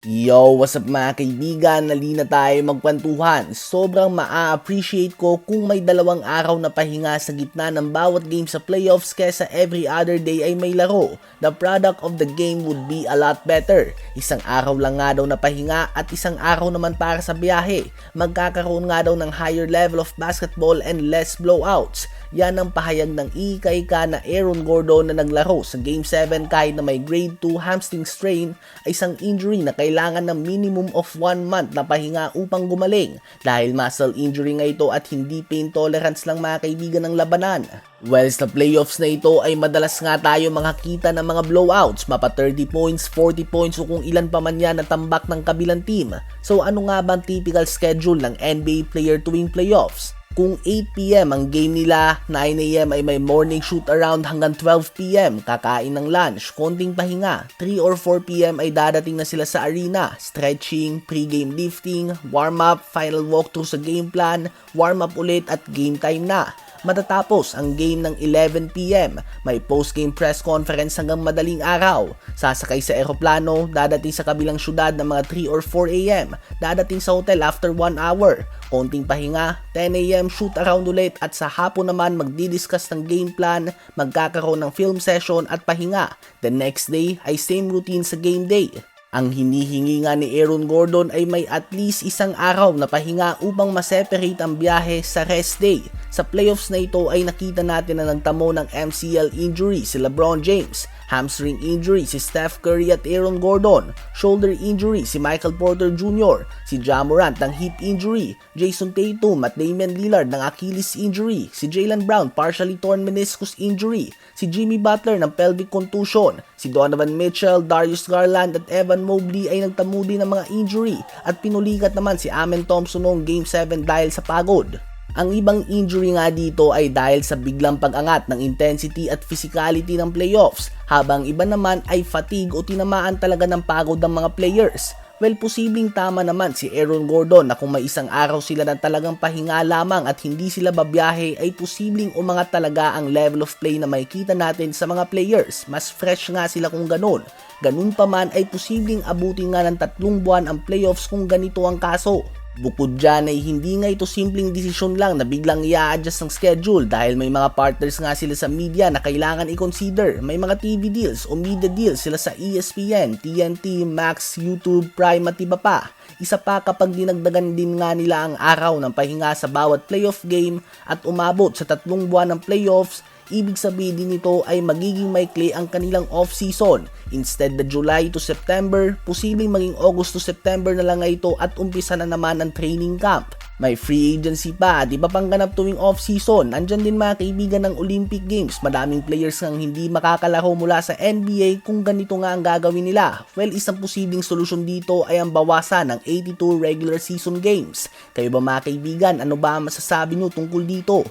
Yo, what's up mga kaibigan? Nali na tayo magkwentuhan. Sobrang maa-appreciate ko kung may dalawang araw na pahinga sa gitna ng bawat game sa playoffs kesa every other day ay may laro. The product of the game would be a lot better. Isang araw lang nga daw na pahinga at isang araw naman para sa biyahe. Magkakaroon nga daw ng higher level of basketball and less blowouts. Yan ang pahayag ng ika-ika na Aaron Gordon na naglaro sa Game 7 kahit na may grade 2 hamstring strain ay isang injury na kailangan ng minimum of 1 month na pahinga upang gumaling dahil muscle injury nga ito at hindi pain tolerance lang mga kaibigan ng labanan. Well, sa playoffs na ito ay madalas nga tayo makakita ng mga blowouts, mapa 30 points, 40 points o kung ilan pa man yan na tambak ng kabilang team. So ano nga ba ang typical schedule ng NBA player tuwing playoffs? Kung 8pm ang game nila, 9am ay may morning shoot around hanggang 12pm, kakain ng lunch, konting pahinga, 3 or 4pm ay dadating na sila sa arena, stretching, pre-game lifting, warm-up, final walkthrough sa game plan, warm-up ulit at game time na. Matatapos ang game ng 11pm, may post-game press conference hanggang madaling araw. Sasakay sa eroplano, dadating sa kabilang syudad ng mga 3 or 4am, dadating sa hotel after 1 hour. Konting pahinga, 10am shoot around ulit at sa hapon naman magdidiscuss ng game plan, magkakaroon ng film session at pahinga. The next day ay same routine sa game day. Ang hinihingi nga ni Aaron Gordon ay may at least isang araw na pahinga upang ma-separate ang biyahe sa rest day. Sa playoffs na ito ay nakita natin na nagtamo ng MCL injury si LeBron James, hamstring injury si Steph Curry at Aaron Gordon, shoulder injury si Michael Porter Jr., si Ja Morant ng hip injury, Jason Tatum at Damian Lillard ng Achilles injury, si Jalen Brown partially torn meniscus injury, si Jimmy Butler ng pelvic contusion, si Donovan Mitchell, Darius Garland at Evan Mobley ay nagtamo din ng mga injury at pinulikat naman si Amen Thompson noong Game 7 dahil sa pagod. Ang ibang injury nga dito ay dahil sa biglang pag-angat ng intensity at physicality ng playoffs, habang iba naman ay fatigue o tinamaan talaga ng pagod ng mga players. Well, posibleng tama naman si Aaron Gordon na kung may isang araw sila na talagang pahinga lamang at hindi sila babiyahe ay posibleng umangat talaga ang level of play na makikita natin sa mga players. Mas fresh nga sila kung ganun. Ganun pa man ay posibleng abutin nga ng tatlong buwan ang playoffs kung ganito ang kaso. Bukod dyan ay hindi nga ito simpleng desisyon lang na biglang i-adjust ang schedule dahil may mga partners nga sila sa media na kailangan i-consider. May mga TV deals o media deals sila sa ESPN, TNT, Max, YouTube, Prime at iba pa. Isa pa kapag dinagdagan din nga nila ang araw ng pahinga sa bawat playoff game at umabot sa tatlong buwan ng playoffs, ibig sabihin din nito ay magiging maikli ang kanilang off-season. Instead na July to September, posibleng maging August to September na lang ito at umpisa na naman ang training camp. May free agency pa, di ba pangganap tuwing off-season? Nandyan din mga kaibigan ng Olympic Games. Madaming players ngang hindi makakalaro mula sa NBA kung ganito nga ang gagawin nila. Well, isang posibleng solusyon dito ay ang bawasan ng 82 regular season games. Kayo ba mga kaibigan, ano ba ang masasabi nyo tungkol dito?